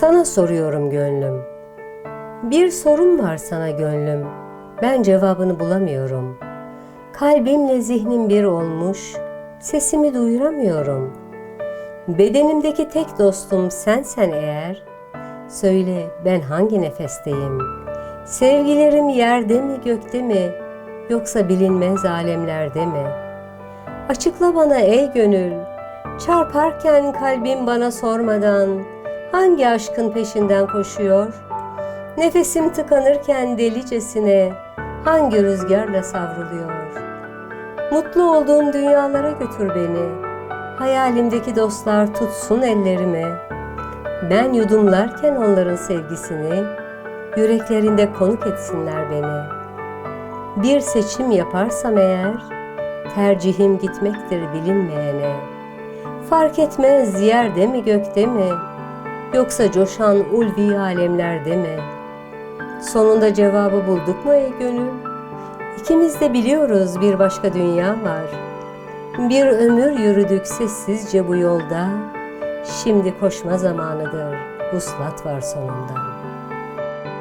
Sana soruyorum gönlüm. Bir sorum var sana gönlüm. Ben cevabını bulamıyorum. Kalbimle zihnim bir olmuş. Sesimi duyuramıyorum. Bedenimdeki tek dostum sensen eğer. Söyle ben hangi nefesteyim? Sevgilerim yerde mi gökte mi? Yoksa bilinmez alemlerde mi? Açıkla bana ey gönül. Çarparken kalbim bana sormadan hangi aşkın peşinden koşuyor? Nefesim tıkanırken delicesine hangi rüzgarla savruluyor? Mutlu olduğum dünyalara götür beni. Hayalimdeki dostlar tutsun ellerimi. Ben yudumlarken onların sevgisini, yüreklerinde konuk etsinler beni. Bir seçim yaparsam eğer, tercihim gitmektir bilinmeyene. Fark etmez yerde mi gökte mi, yoksa coşan ulvi alemlerde mi? Sonunda cevabı bulduk mu ey gönül? İkimiz de biliyoruz bir başka dünya var. Bir ömür yürüdük sessizce bu yolda. Şimdi koşma zamanıdır. Vuslat var sonunda.